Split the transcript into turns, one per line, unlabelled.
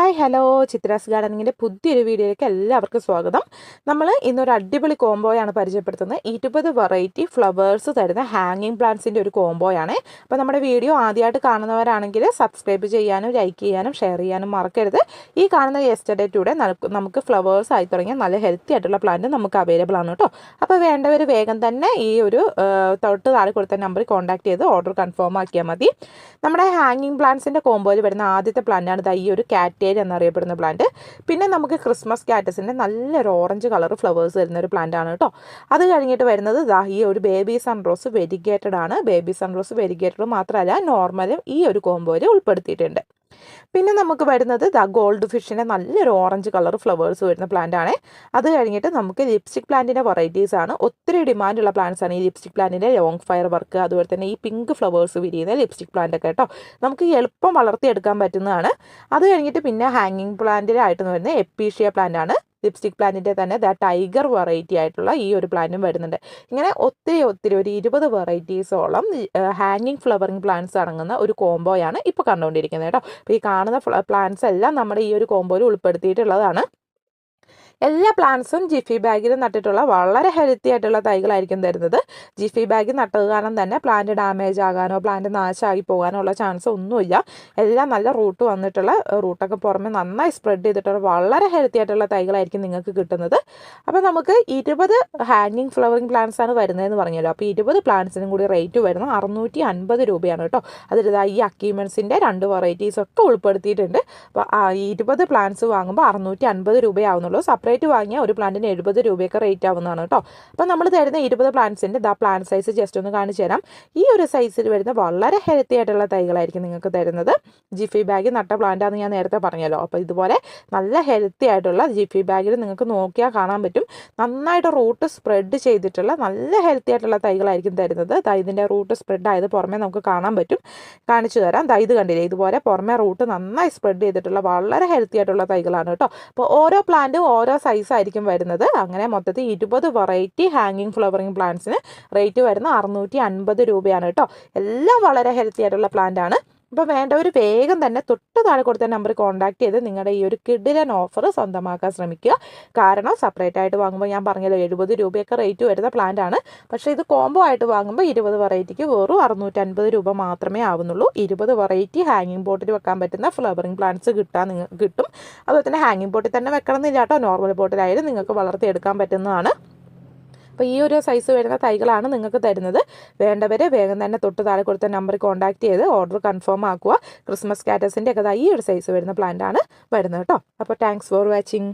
Hi hello. Chitra's ഗാർഡനിങ്ങിന്റെ പുതിയൊരു വീഡിയോയിലേക്ക് എല്ലാവർക്കും സ്വാഗതം. നമ്മൾ ഇന്നൊരു അടിപൊളി കോംബോയാണ് പരിചയപ്പെടുത്തുന്നത്. ഇരുപത് വെറൈറ്റി ഫ്ലവേഴ്സ് തരുന്ന ഹാങ്ങിങ് പ്ലാന്റ്സിന്റെ ഒരു കോംബോയാണ്. അപ്പോൾ നമ്മുടെ വീഡിയോ ആദ്യമായിട്ട് കാണുന്നവരാണെങ്കിൽ സബ്സ്ക്രൈബ് ചെയ്യാനും ലൈക്ക് ചെയ്യാനും ഷെയർ ചെയ്യാനും മറക്കരുത്. ഈ കാണുന്ന യെസ്റ്റർഡേ ടൂടെ നമുക്ക് ഫ്ലവേഴ്സ് ആയി തുടങ്ങിയ നല്ല ഹെൽത്തി ആയിട്ടുള്ള പ്ലാന്റ് നമുക്ക് അവൈലബിൾ ആണ് കേട്ടോ അപ്പോൾ വേണ്ടവർ വേഗം തന്നെ ഈ ഒരു തൊട്ട് താഴെ കൊടുത്ത നമ്പറിൽ കോൺടാക്ട് ചെയ്ത് ഓർഡർ കൺഫേം ആക്കിയാൽ മതി. നമ്മുടെ ഹാങ്ങിങ് പ്ലാന്റ്സിന്റെ കോംബോയിൽ വരുന്ന ആദ്യത്തെ പ്ലാന്റാണ് ഈ ഒരു കാറ്റേരി എന്നറിയപ്പെടുന്ന പ്ലാന്റ് പിന്നെ നമുക്ക് ക്രിസ്മസ് കാറ്റസിന്റെ നല്ലൊരു ഓറഞ്ച് കളർ ഫ്ലവേഴ്സ് വരുന്ന ഒരു പ്ലാന്റ് ആണ് കേട്ടോ അത് കഴിഞ്ഞിട്ട് വരുന്നത് ദാ ഈ ഒരു ബേബി സൺറോസ് വെരിഗേറ്റഡ് ആണ്. ബേബി സൺറോസ് വെരിഗേറ്റഡ് മാത്രമല്ല നോർമലും ഈ ഒരു കോംബോയിൽ ഉൾപ്പെടുത്തിയിട്ടുണ്ട്. പിന്നെ നമുക്ക് വരുന്നത് ദ ഗോൾഡ് ഫിഷിന്റെ നല്ലൊരു ഓറഞ്ച് കളർ ഫ്ലവേഴ്സ് വരുന്ന പ്ലാന്റ് ആണ്. അത് കഴിഞ്ഞിട്ട് നമുക്ക് ലിപ്സ്റ്റിക് പ്ലാന്റിന്റെ വെറൈറ്റീസ് ആണ്. ഒത്തിരി ഡിമാൻഡുള്ള പ്ലാന്റ്സ് ആണ് ഈ ലിപ്സ്റ്റിക് പ്ലാന്റിന്റെ ലോങ് ഫയർ വർക്ക് അതുപോലെ തന്നെ ഈ പിങ്ക് ഫ്ലവേഴ്സ് വിരിയുന്ന ലിപ്സ്റ്റിക് പ്ലാന്റ് ഒക്കെ കേട്ടോ. നമുക്ക് എളുപ്പം വളർത്തിയെടുക്കാൻ പറ്റുന്നതാണ്. അത് കഴിഞ്ഞിട്ട് പിന്നെ ഹാങ്ങിങ് പ്ലാന്റിലായിട്ട് വരുന്ന എപ്പീഷ്യ പ്ലാന്റ് ആണ്. ലിപ്സ്റ്റിക് പ്ലാന്റിന്റെ തന്നെ ദ ടൈഗർ വെറൈറ്റി ആയിട്ടുള്ള ഈ ഒരു പ്ലാന്റും വരുന്നുണ്ട്. ഇങ്ങനെ ഒത്തിരി ഒത്തിരി ഒരു ഇരുപത് വെറൈറ്റീസോളം ഹാങ്ങിങ് ഫ്ലവറിങ് പ്ലാന്റ്സ് അടങ്ങുന്ന ഒരു കോംബോയാണ് ഇപ്പോൾ കണ്ടുകൊണ്ടിരിക്കുന്നത് കേട്ടോ. അപ്പോൾ ഈ കാണുന്ന പ്ലാന്റ്സ് എല്ലാം നമ്മുടെ ഈ ഒരു കോംബോയിൽ ഉൾപ്പെടുത്തിയിട്ടുള്ളതാണ്. എല്ലാ പ്ലാന്റ്സും ജിഫി ബാഗിൽ നട്ടിട്ടുള്ള വളരെ ഹെൽത്തി ആയിട്ടുള്ള തൈകളായിരിക്കും തരുന്നത്. ജിഫി ബാഗ് നട്ടത് കാരണം തന്നെ പ്ലാന്റ് ഡാമേജ് ആകാനോ പ്ലാന്റ് നാശമായി പോകാനോ ഉള്ള ചാൻസ് ഒന്നുമില്ല. എല്ലാം നല്ല റൂട്ട് വന്നിട്ടുള്ള റൂട്ടൊക്കെ പുറമെ നന്നായി സ്പ്രെഡ് ചെയ്തിട്ടുള്ള വളരെ ഹെൽത്തി ആയിട്ടുള്ള തൈകളായിരിക്കും നിങ്ങൾക്ക് കിട്ടുന്നത്. അപ്പോൾ നമുക്ക് ഇരുപത് ഹാങ്ങിങ് ഫ്ലവറിങ് പ്ലാന്റ്സ് ആണ് വരുന്നതെന്ന് പറഞ്ഞല്ലോ. അപ്പോൾ ഇരുപത് പ്ലാന്റ്സിനും കൂടി റേറ്റ് വരുന്നത് അറുന്നൂറ്റി അൻപത് രൂപയാണ് കേട്ടോ. അതിൽ ഈ അക്കീമെൻസിന്റെ രണ്ട് വെറൈറ്റീസ് ഒക്കെ ഉൾപ്പെടുത്തിയിട്ടുണ്ട്. അപ്പോൾ ഇരുപത് പ്ലാന്റ്സ് വാങ്ങുമ്പോൾ അറുന്നൂറ്റി അൻപത് രൂപയാവുന്നുള്ളൂ. സെപ്പറേറ്റ് വാങ്ങിയാൽ ഒരു പ്ലാന്റിന് എഴുപത് രൂപയൊക്കെ റേറ്റ് ആവുന്നതാണ് കേട്ടോ അപ്പോൾ നമ്മൾ തരുന്ന ഇരുപത് പ്ലാന്റ്സിന്റെ ദാ പ്ലാന്റ് സൈസ് ജസ്റ്റ് ഒന്ന് കാണിച്ചു തരാം. ഈ ഒരു സൈസിൽ വരുന്ന വളരെ ഹെൽത്തി ആയിട്ടുള്ള തൈകളായിരിക്കും നിങ്ങൾക്ക് തരുന്നത്. ജിഫി ബാഗ് നട്ട പ്ലാന്റാന്ന് ഞാൻ നേരത്തെ പറഞ്ഞല്ലോ. അപ്പോൾ ഇതുപോലെ നല്ല ഹെൽത്തി ആയിട്ടുള്ള ജിഫി ബാഗിൽ നിങ്ങൾക്ക് നോക്കിയാൽ കാണാൻ പറ്റും. നന്നായിട്ട് റൂട്ട് സ്പ്രെഡ് ചെയ്തിട്ടുള്ള നല്ല ഹെൽത്തി ആയിട്ടുള്ള തൈകളായിരിക്കും തരുന്നത്. ഇതിന്റെ റൂട്ട് സ്പ്രെഡ് ആയത് പുറമേ നമുക്ക് കാണാൻ പറ്റും. കാണിച്ചു തരാം. ഇത് കണ്ടില്ലേ? ഇതുപോലെ പുറമേ റൂട്ട് നന്നായി സ്പ്രെഡ് ചെയ്തിട്ടുള്ള വളരെ ഹെൽത്തി ആയിട്ടുള്ള തൈകളാണ് കേട്ടോ അപ്പോൾ ഓരോ പ്ലാന്റും ഓരോ സൈസ് ആയിരിക്കും വരുന്നത്. അങ്ങനെ മൊത്തത്തിൽ ഇരുപത് വെറൈറ്റി ഹാങ്ങിങ് ഫ്ലവറിങ് പ്ലാന്റ്സിന് റേറ്റ് വരുന്ന അറുന്നൂറ്റി അൻപത് രൂപയാണ് കേട്ടോ. എല്ലാം വളരെ ഹെൽത്തി ആയിട്ടുള്ള പ്ലാന്റ് ആണ്. അപ്പോൾ വേണ്ടവർ വേഗം തന്നെ തൊട്ട് താഴെ കൊടുത്ത നമ്പർ കോൺടാക്ട് ചെയ്ത് നിങ്ങളുടെ ഈ ഒരു കിഡിലൻ ഓഫർ സ്വന്തമാക്കാൻ ശ്രമിക്കുക. കാരണം സെപ്പറേറ്റ് ആയിട്ട് വാങ്ങുമ്പോൾ ഞാൻ പറഞ്ഞല്ലോ എഴുപത് രൂപയൊക്കെ റേറ്റ് വരുന്ന പ്ലാന്റ് ആണ്. പക്ഷേ ഇത് കോംബോ ആയിട്ട് വാങ്ങുമ്പോൾ ഇരുപത് വെറൈറ്റിക്ക് വെറും അറുന്നൂറ്റൻപത് രൂപ മാത്രമേ ആവുന്നുള്ളൂ. ഇരുപത് വെറൈറ്റി ഹാങ്ങിങ് ബോട്ടിൽ വെക്കാൻ പറ്റുന്ന ഫ്ലവറിങ് പ്ലാന്റ്സ് കിട്ടാൻ നിങ്ങൾക്ക് കിട്ടും. അതുപോലെ തന്നെ ഹാങ്ങിങ് ബോട്ടിൽ തന്നെ വെക്കണം എന്നില്ല കേട്ടോ നോർമൽ ബോട്ടിലായാലും നിങ്ങൾക്ക് വളർത്തിയെടുക്കാൻ പറ്റുന്നതാണ്. അപ്പോൾ ഈ ഒരു സൈസ് വരുന്ന തൈകളാണ് നിങ്ങൾക്ക് തരുന്നത്. വേണ്ടവരെ വേഗം തന്നെ തൊട്ട് താഴെ കൊടുത്ത നമ്പറിൽ കോൺടാക്ട് ചെയ്ത് ഓർഡർ കൺഫേം ആക്കുക. ക്രിസ്മസ് കാറ്റസിന്റെ ഒക്കെ ഈ ഒരു സൈസ് വരുന്ന പ്ലാന്റ് ആണ് വരുന്നത് കേട്ടോ അപ്പോൾ താങ്ക്സ് ഫോർ വാച്ചിങ്